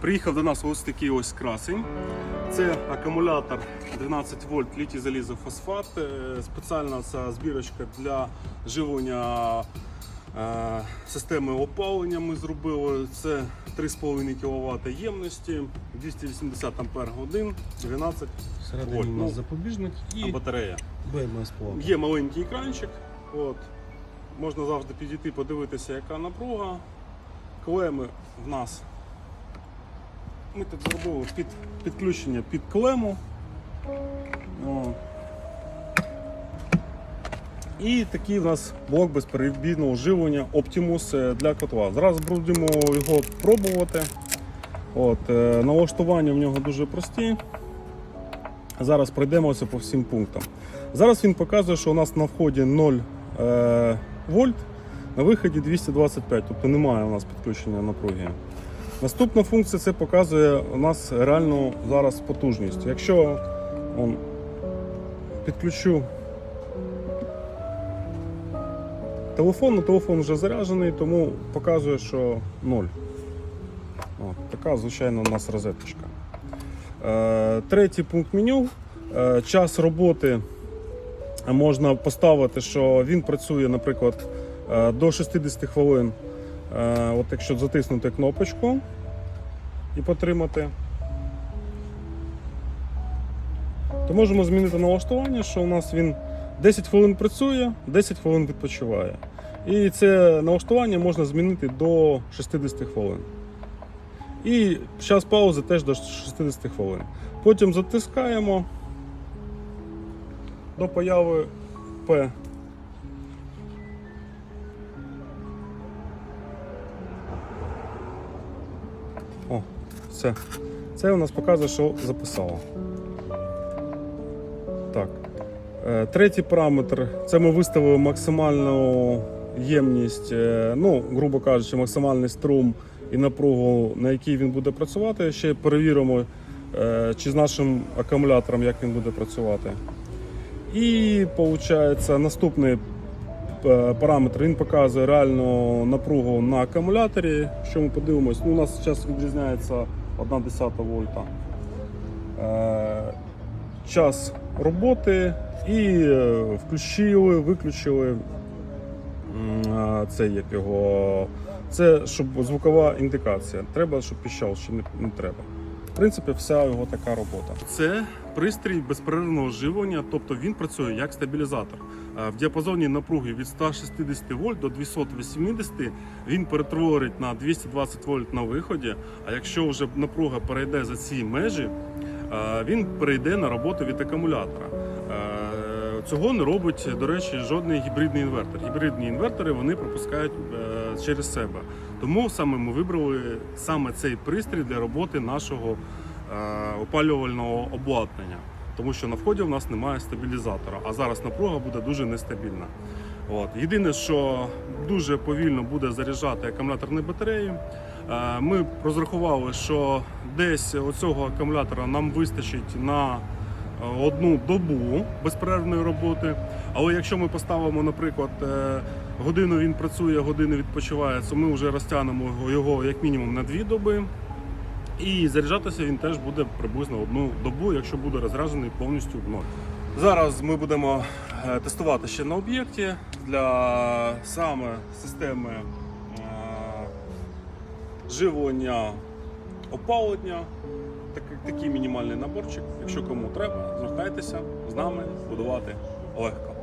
Приїхав до нас ось такий ось красень. Це акумулятор 12 вольт літій залізофосфат. Е, Спеціальна ця збірочка для живлення е, системи опалення ми зробили. Це 3,5 кВт ємності, 280 Ампер годин, 12 Всередині Вольт, у ну, нас запобіжник і батарея. БМС. Є маленький екранчик. От. Можна завжди підійти, подивитися, яка напруга. Клеми в нас. Ми тут зробили під, підключення під клему. О. І такий у нас блок безперебійного живлення Optimus е, для котла. Зараз будемо його пробувати. От, е, налаштування в нього дуже прості. Зараз пройдемося по всім пунктам. Зараз він показує, що у нас на вході 0 е, вольт, на виході 225, тобто немає у нас підключення напруги. Наступна функція це показує у нас реальну зараз потужність. Якщо он, підключу телефон, ну телефон вже заряджений, тому показує, що 0. От, така звичайно у нас розеточка. Е, третій пункт меню. Е, час роботи можна поставити, що він працює, наприклад, е, до 60 хвилин. Е, От якщо затиснути кнопочку і потримати, то можемо змінити налаштування, що у нас він 10 хвилин працює, 10 хвилин відпочиває. І це налаштування можна змінити до 60 хвилин. І час паузи теж до 60 хвилин. Потім затискаємо до появи П. О, все. Це у нас показує, що записало. Так. Е, Третій параметр це ми виставили максимальну ємність, е, ну, грубо кажучи, максимальний струм і напругу, на якій він буде працювати. Ще перевіримо, е, чи з нашим акумулятором, як він буде працювати. І виходить, наступний параметр він показує реальну напругу на акумуляторі. Що ми подивимось, ну, у нас зараз відрізняється 1,1 вольта. Е, Час роботи і е, включили, виключили м, це як його. Це щоб звукова індикація. Треба, щоб піщав, чи не, не треба. Принципі, вся його така робота. Це пристрій безперервного живлення, тобто він працює як стабілізатор. Е, В діапазоні напруги від 160 вольт до 280 він перетворить на 220 вольт на виході. А якщо вже напруга перейде за ці межі, е, він перейде на роботу від акумулятора. Цього не робить, до речі, жодний гібридний інвертор. Гібридні інвертори вони пропускають е, через себе. Тому саме ми вибрали саме цей пристрій для роботи нашого е, опалювального обладнання. Тому що на вході в нас немає стабілізатора, а зараз напруга буде дуже нестабільна. От. Єдине, що дуже повільно буде заряджати акумуляторні батареї. Е, Ми розрахували, що десь оцього акумулятора нам вистачить на одну добу безперервної роботи. Але якщо ми поставимо, наприклад, е, годину він працює, годину відпочиває, то ми вже розтягнемо його- як мінімум на дві доби. І заряджатися він теж буде приблизно одну добу, якщо буде розряджений повністю в ноль. Зараз ми будемо е, тестувати ще на об'єкті для саме системи е, живлення опалення. Такий, мінімальний наборчик. Якщо кому треба, звертайтеся з нами будувати легко.